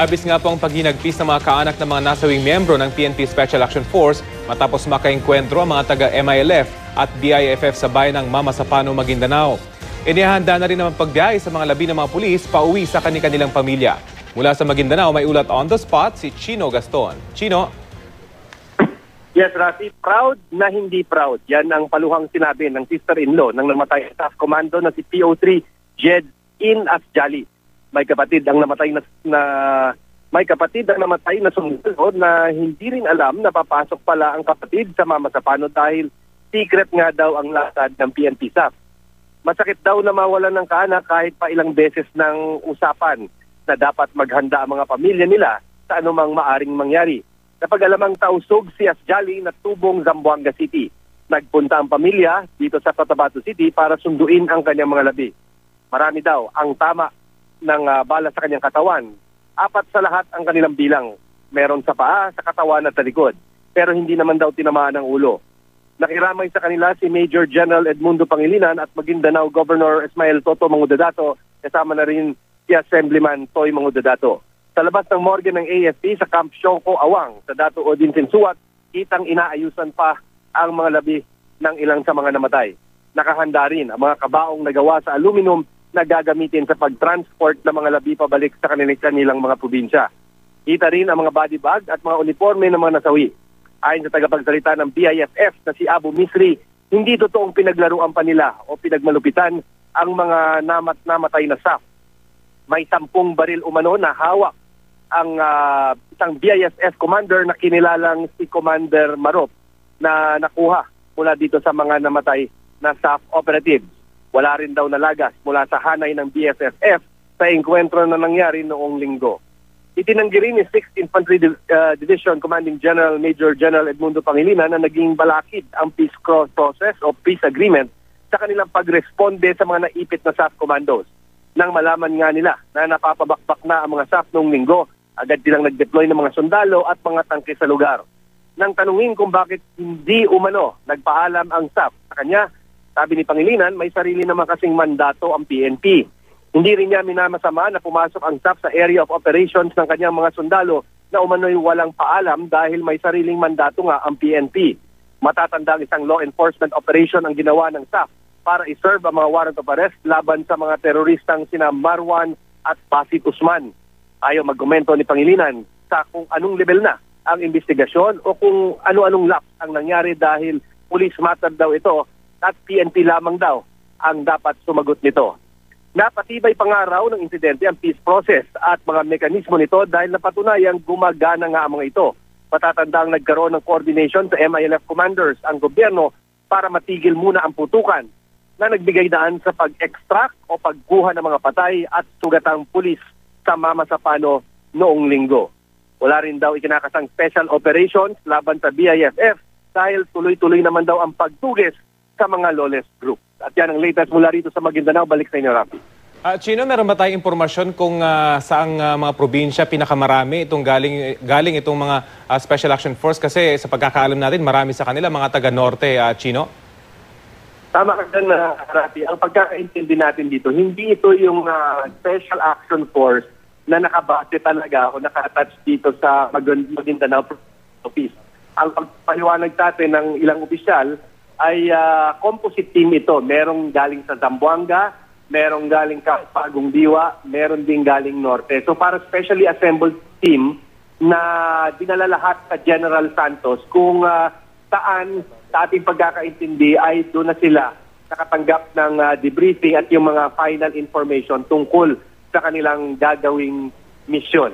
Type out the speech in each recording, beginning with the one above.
Labis nga po ang paghinagpis ng mga kaanak ng mga nasawing miyembro ng PNP Special Action Force matapos makaengkwentro ang mga taga-MILF at BIFF sa bayan ng Mama Sapano, Maguindanao. Inihanda na rin naman pagbiyahe sa mga labi ng mga pulis pauwi sa kanilang pamilya. Mula sa Maguindanao, may ulat on the spot si Chino Gaston. Chino, Yes, Rafi, proud na hindi proud. Yan ang paluhang sinabi ng sister-in-law ng namatay staff commando na si PO3 Jed In Asjali. May kapatid ang namatay na, na may kapatid ang namatay na sundalo na hindi rin alam na papasok pala ang kapatid sa Mama Sapano dahil secret nga daw ang lakad ng PNP staff. Masakit daw na mawalan ng kaanak kahit pa ilang beses ng usapan na dapat maghanda ang mga pamilya nila sa anumang maaring mangyari. Napag-alamang tausog si Asjali na tubong Zamboanga City. Nagpunta ang pamilya dito sa Cotabato City para sunduin ang kanyang mga labi. Marami daw ang tama ng uh, bala sa kanyang katawan. Apat sa lahat ang kanilang bilang. Meron sa paa, sa katawan at sa likod. Pero hindi naman daw tinamaan ng ulo. Nakiramay sa kanila si Major General Edmundo Pangilinan at Maguindanao Governor Ismael Toto Mangudadato kasama na rin si Assemblyman Toy Mangudadato. Sa labas ng morgue ng AFP sa Camp Shonko Awang sa Dato Odin Sinsuat, kitang inaayusan pa ang mga labi ng ilang sa mga namatay. Nakahanda rin ang mga kabaong nagawa sa aluminum na gagamitin sa pag-transport ng mga labi pabalik sa kanilang mga probinsya. Kita rin ang mga body bag at mga uniforme ng mga nasawi. Ayon sa tagapagsalita ng BIFF na si Abu Misri, hindi totoong pinaglaruan pa nila o pinagmalupitan ang mga namat namatay na staff. May sampung baril umano na hawak ang uh, isang BISF commander na kinilalang si Commander Marop na nakuha mula dito sa mga namatay na staff operatives. Wala rin daw nalagas mula sa hanay ng BSFF sa enkwentro na nangyari noong linggo. Itinanggi rin ni 6th Infantry uh, Division Commanding General Major General Edmundo Pangilinan na naging balakid ang peace cross process o peace agreement sa kanilang pagresponde sa mga naipit na SAF commandos. Nang malaman nga nila na napapabakbak na ang mga SAF noong linggo, agad silang nag-deploy ng mga sundalo at mga tangke sa lugar. Nang tanungin kung bakit hindi umano nagpaalam ang SAF sa kanya, sabi ni Pangilinan, may sarili naman kasing mandato ang PNP. Hindi rin niya minamasama na pumasok ang SAF sa area of operations ng kanyang mga sundalo na umano'y walang paalam dahil may sariling mandato nga ang PNP. Matatanda ang isang law enforcement operation ang ginawa ng SAF para iserve ang mga warrant of arrest laban sa mga teroristang sina Marwan at Basit Usman. Ayaw magkomento ni Pangilinan sa kung anong level na ang investigasyon o kung ano-anong lapse ang nangyari dahil police matter daw ito at PNP lamang daw ang dapat sumagot nito. Napatibay pa nga raw ng insidente ang peace process at mga mekanismo nito dahil napatunayang gumagana nga ang mga ito. Patatandang nagkaroon ng coordination sa MILF commanders ang gobyerno para matigil muna ang putukan na nagbigay daan sa pag-extract o pagkuha ng mga patay at sugatang pulis sa Mama Sapano noong linggo. Wala rin daw ikinakasang special operations laban sa BIFF dahil tuloy-tuloy naman daw ang pagtugis sa mga lawless group. At yan ang latest mula rito sa Maguindanao. Balik sa inyo, Rafi. Uh, Chino, meron ba tayong impormasyon kung uh, saang uh, mga probinsya pinakamarami itong galing, galing itong mga uh, Special Action Force? Kasi sa pagkakaalam natin, marami sa kanila mga taga-norte, uh, Chino? Tama ka dyan, uh, Rafi. Ang pagkakaintindi natin dito, hindi ito yung uh, Special Action Force na nakabase talaga o nakatouch dito sa Maguindanao Office. Ang pagpaliwanag natin ng ilang opisyal, ay uh, composite team ito. Merong galing sa Zamboanga, merong galing sa Pagong Diwa, meron din galing Norte. So para specially assembled team na dinala lahat sa General Santos kung uh, saan sa ating pagkakaintindi ay doon na sila nakatanggap ng uh, debriefing at yung mga final information tungkol sa kanilang gagawing mission.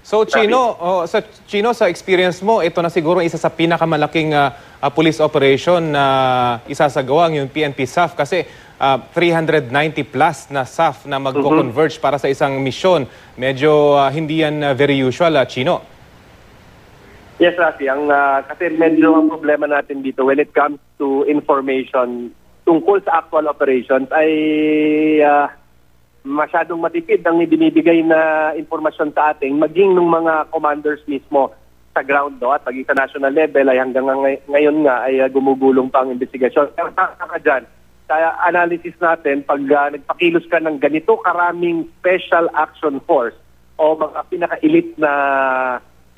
So Chino, oh, sa Chino sa experience mo, ito na siguro isa sa pinakamalaking uh, uh, police operation na uh, isasagawa yung PNP SAF kasi uh, 390 plus na SAF na magko-converge para sa isang misyon. Medyo uh, hindi yan uh, very usual, uh, Chino. Yes, Rafi. Ang, uh, kasi medyo ang problema natin dito when it comes to information tungkol sa actual operations ay uh, masyadong matipid ang ibinibigay na informasyon sa ating maging ng mga commanders mismo sa ground do at maging sa national level ay hanggang ngay- ngayon nga ay uh, gumugulong pa ang investigasyon. Pero taka dyan, kaya analysis natin, pag uh, nagpakilos ka ng ganito karaming special action force o mga pinaka-elite na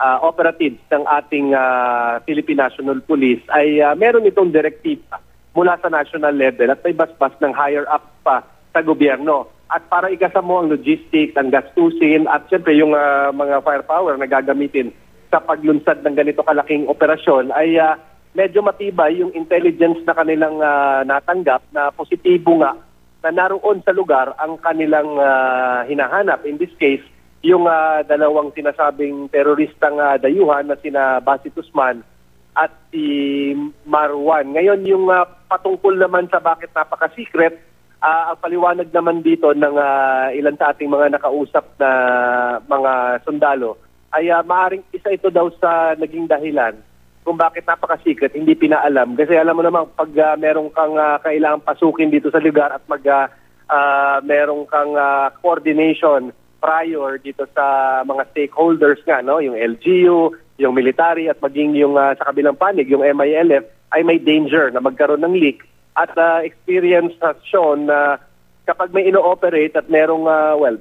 ah, operatives ng ating ah, Philippine National Police ay ah, meron itong direktiba mula sa national level at may basbas ng higher up pa sa gobyerno. At para ikasa mo ang logistics, ang gastusin at siyempre yung ah, mga firepower na gagamitin sa paglunsad ng ganito kalaking operasyon ay ah, medyo matibay yung intelligence na kanilang ah, natanggap na positibo nga na naroon sa lugar ang kanilang ah, hinahanap. In this case, yung ah, dalawang sinasabing teroristang ah, dayuhan na sina Basit Usman at si Marwan. Ngayon, yung ah, patungkol naman sa bakit napaka-secret, ah, ang paliwanag naman dito ng ah, ilan sa ating mga nakausap na mga sundalo ay ah, maaring isa ito daw sa naging dahilan kung bakit napaka-secret, hindi pinaalam. Kasi alam mo naman, pag ah, meron kang ah, kailangang pasukin dito sa lugar at mag ah, ah, meron kang ah, coordination prior dito sa mga stakeholders nga, no? yung LGU, yung military at maging yung ah, sa kabilang panig, yung MILF, ay may danger na magkaroon ng leak. At ah, experience has shown na kapag may ino-operate at merong, ah, well,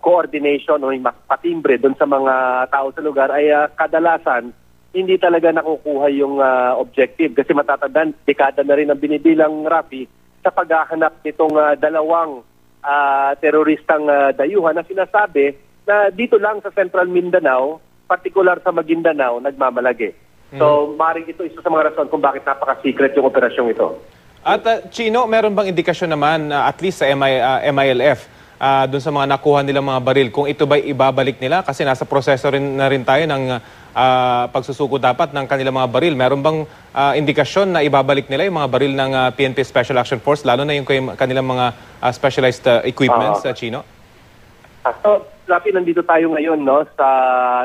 coordination o yung patimbre doon sa mga tao sa lugar ay ah, kadalasan hindi talaga nakukuha yung ah, objective kasi matatandaan, dekada na rin ang binibilang Rafi sa paghahanap nitong ah, dalawang ah, teroristang ah, dayuhan na sinasabi na dito lang sa Central Mindanao, particular sa Maguindanao, nagmamalagi. So, maaaring ito isa sa mga rason kung bakit napaka-secret yung operasyong ito. At uh, Chino, meron bang indikasyon naman uh, at least sa MI, uh, MILF uh, dun sa mga nakuha nilang mga baril kung ito ba ibabalik nila kasi nasa proseso rin na rin tayo ng uh, pagsusuko dapat ng kanilang mga baril. Meron bang uh, indikasyon na ibabalik nila yung mga baril ng uh, PNP Special Action Force lalo na yung kanilang mga uh, specialized uh, equipments, Ah. uh, Chino? Ah, So, Rafi, nandito tayo ngayon no, sa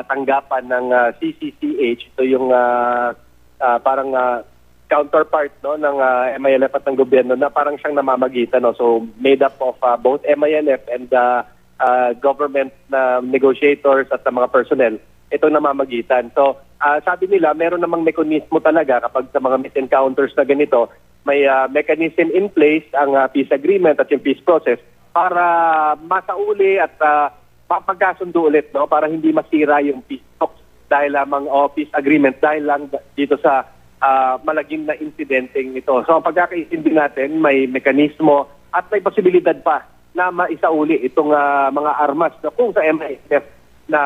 tanggapan ng ah, CCCH. Ito yung ah, ah, parang ah, counterpart no, ng ah, MILF at ng gobyerno na parang siyang namamagitan. No? So, made up of ah, both MILF and ah, ah, government na negotiators at ng mga personnel. Ito namamagitan. So, ah, sabi nila, meron namang mekanismo talaga kapag sa mga mis-encounters na ganito, may ah, mechanism in place ang ah, peace agreement at yung peace process para masauli at uh, mapagkasundo ulit no para hindi masira yung peace talks dahil lamang o peace agreement dahil lang dito sa ah, malaging na insidenteng ito. So ang pagkakaintindi natin may mekanismo at may posibilidad pa na maisauli itong ah, mga armas na kung sa MIF na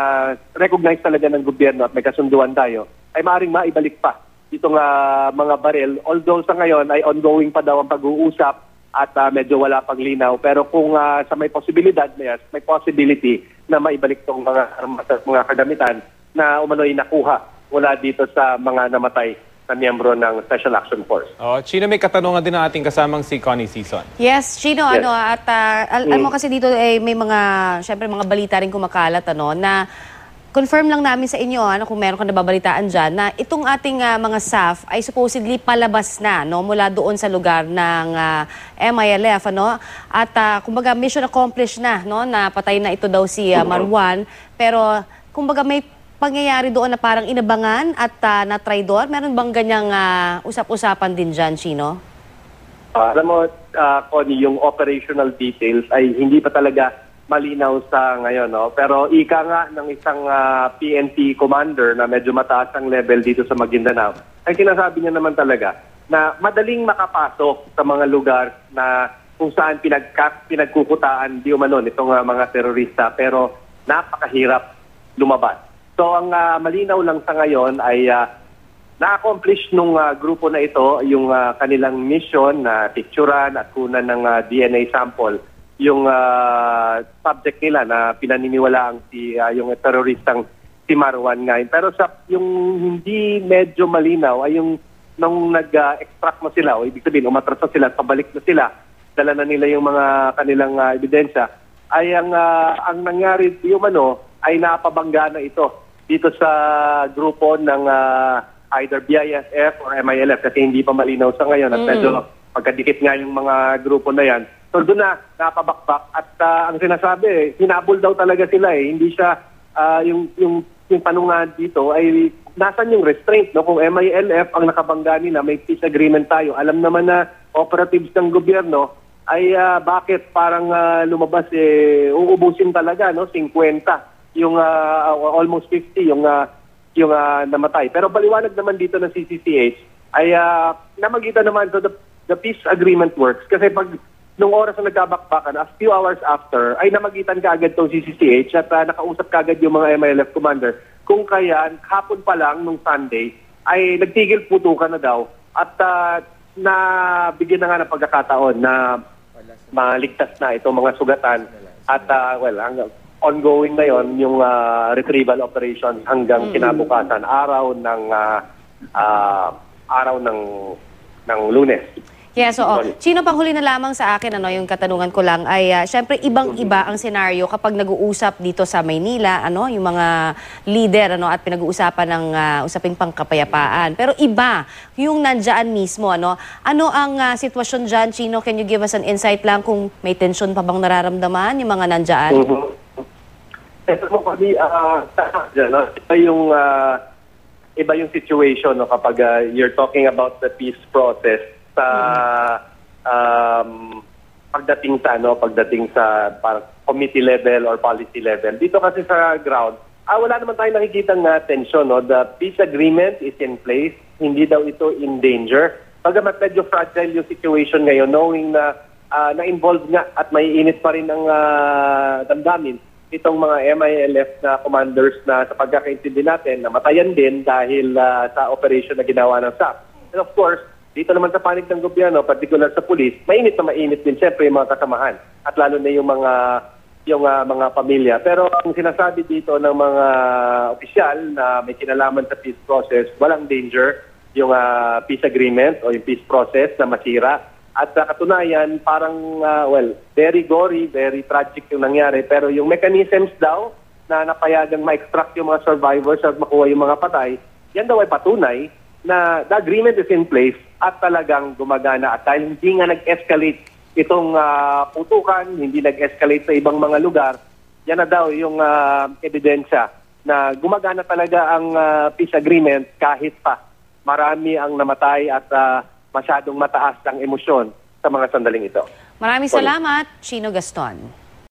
recognize talaga ng gobyerno at may kasunduan tayo ay maaaring maibalik pa itong ah, mga baril. Although sa ngayon ay ongoing pa daw ang pag-uusap at ah, medyo wala pang linaw. Pero kung ah, sa may posibilidad na may possibility na maibalik tong mga armas at mga kagamitan na umano'y nakuha mula dito sa mga namatay na miyembro ng Special Action Force. Oh, Chino, may katanungan din ang ating kasamang si Connie Season. Yes, Chino, Yes. ano, at ah, al- alam mo kasi dito eh, may mga, syempre mga balita rin kumakalat, ano, na confirm lang namin sa inyo, ano, kung meron kang nababalitaan dyan, na itong ating ah, mga SAF ay supposedly palabas na, no, mula doon sa lugar ng ah, MILF, ano, at ah, kumbaga mission accomplished na, no, na patay na ito daw si ah, Marwan, pero kumbaga may pangyayari doon na parang inabangan at ah, na traidor, meron bang ganyang ah, usap-usapan din dyan, Chino? Ah, alam mo, ah, Connie, yung operational details ay hindi pa talaga malinaw sa ngayon. No? Pero ika nga ng isang ah, PNP commander na medyo mataas ang level dito sa Maguindanao, ay sinasabi niya naman talaga na madaling makapasok sa mga lugar na kung saan pinagka, pinagkukutaan di umano itong ah, mga terorista pero napakahirap lumabas. So ang ah, malinaw lang sa ngayon ay ah, na-accomplish nung ah, grupo na ito yung ah, kanilang mission na picturean at kunan ng ah, DNA sample yung ah, subject nila na pinaniniwalaang si ah, yung teroristang si Marwan nga. Pero sa yung hindi medyo malinaw ay yung nung nag-extract mo sila o ibig sabihin umatras na sila pabalik na sila dala na nila yung mga kanilang ah, ebidensya ay ang ah, ang nangyari yung ano ay napabangga na ito dito sa grupo ng ah, either BISF or MILF kasi hindi pa malinaw sa ngayon at medyo pagkadikit nga yung mga grupo na yan. So doon na napabakbak at ah, ang sinasabi, hinabol daw talaga sila eh. Hindi siya ah, yung yung yung tanungan dito ay nasan yung restraint no? Kung MILF ang nakabangga nila may peace agreement tayo. Alam naman na operatives ng gobyerno ay ah, bakit parang ah, lumabas eh uubusin talaga no? 50 yung ah, almost 50 yung ah, yung ah, namatay. Pero baliwanag naman dito ng CCCH ay uh, namagitan naman so the, the peace agreement works kasi pag nung oras na nagkabakbakan, a few hours after, ay namagitan kaagad tong CCCH at ah, nakausap kaagad yung mga MILF commander. Kung kaya, hapon pa lang nung Sunday, ay nagtigil putukan na daw at ah, nabigyan na nga ng pagkakataon na maligtas na itong mga sugatan at ah, well hanggang ongoing na yon yung ah, retrieval operation hanggang kinabukasan araw ng ah, ah, araw ng ng Lunes. Yes, oo. Sino pang huli na lamang sa akin, ano, yung katanungan ko lang ay, ah, syempre, ibang-iba ang senaryo kapag nag-uusap dito sa Maynila, ano, yung mga leader, ano, at pinag-uusapan ng ah, usaping pangkapayapaan. Pero iba, yung nandyan mismo, ano. Ano ang ah, sitwasyon dyan, Chino? Can you give us an insight lang kung may tension pa bang nararamdaman yung mga nandyan? Mhm. Ito mo kami, ah, dyan, no? iba yung, ah, iba yung situation no, kapag ah, you're talking about the peace process sa um, pagdating sa ano, pagdating sa parang committee level or policy level. Dito kasi sa ground, ah, wala naman tayong nakikitang uh, tension. No? The peace agreement is in place. Hindi daw ito in danger. Pagamat medyo fragile yung situation ngayon, knowing na ah, na-involved nga at may init pa rin ang ah, damdamin itong mga MILF na commanders na sa pagkakaintindi natin, namatayan din dahil ah, sa operation na ginawa ng SAP. And of course, dito naman sa panig ng gobyerno, particular sa pulis, mainit na mainit din siyempre yung mga kasamahan at lalo na yung mga yung ah, mga pamilya. Pero ang sinasabi dito ng mga opisyal na may kinalaman sa peace process, walang danger yung ah, peace agreement o yung peace process na masira. At sa katunayan, parang, ah, well, very gory, very tragic yung nangyari. Pero yung mechanisms daw na napayagang ma-extract yung mga survivors at makuha yung mga patay, yan daw ay patunay na the agreement is in place at talagang gumagana. At dahil hindi nga nag-escalate itong ah, putukan, hindi nag-escalate sa ibang mga lugar, yan na daw yung ah, ebidensya na gumagana talaga ang ah, peace agreement kahit pa marami ang namatay at ah, masyadong mataas ang emosyon sa mga sandaling ito. Maraming salamat, Chino Gaston.